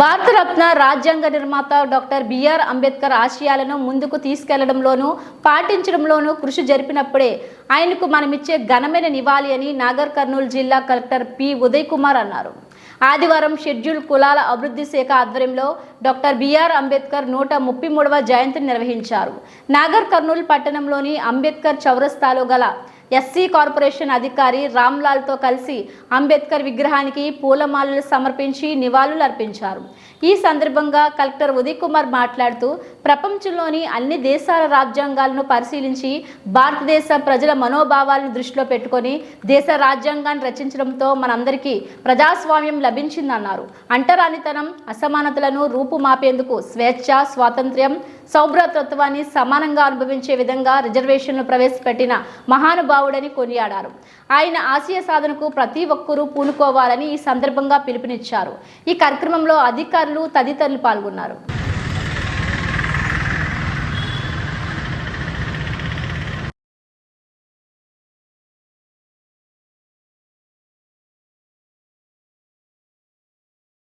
భారతరత్న రాజ్యాంగ నిర్మాత doctor BR Ambedkar ఆశయాలను ముందుకు తీసుకెళ్ళడంలోనూ పాటించడంలోనూ కృషి జరిపినప్పుడే ఆయనకు మనమిచ్చే ఘనమైన నివాళి అని నాగర్ కర్నూలు జిల్లా కలెక్టర్ పి. ఉదయ్ కుమార్ అన్నారు. ఆదివారం షెడ్యూల్ కులాల అభివృద్ధి శాఖ ఆధ్వర్యంలో డాక్టర్ బిఆర్ అంబేద్కర్ నూట ముప్పై మూడవ జయంతిని నిర్వహించారు. నాగర్ కర్నూలు పట్టణంలోని అంబేద్కర్ చౌరస్తాలో గల ఎస్సీ కార్పొరేషన్ అధికారి రామ్లాల్తో కలిసి అంబేద్కర్ విగ్రహానికి పూలమాలలు సమర్పించి నివాళులు అర్పించారు. ఈ సందర్భంగా కలెక్టర్ ఉదయ్ కుమార్ మాట్లాడుతూ ప్రపంచంలోని అన్ని దేశాల రాజ్యాంగాలను పరిశీలించి భారతదేశ ప్రజల మనోభావాలను దృష్టిలో పెట్టుకొని దేశ రాజ్యాంగాన్ని రచించడంతో మనందరికీ ప్రజాస్వామ్యం లభించిందన్నారు. అంటరానితనం అసమానతలను రూపుమాపేందుకు స్వేచ్ఛ స్వాతంత్ర్యం సౌభ్రతత్వాన్ని సమానంగా అనుభవించే విధంగా రిజర్వేషన్లు ప్రవేశపెట్టిన మహానుభావుడని కొనియాడారు. ఆయన ఆశయ సాధనకు ప్రతి ఒక్కరూ పూనుకోవాలని ఈ సందర్భంగా పిలుపునిచ్చారు. ఈ కార్యక్రమంలో అధికారులు తదితరులు పాల్గొన్నారు.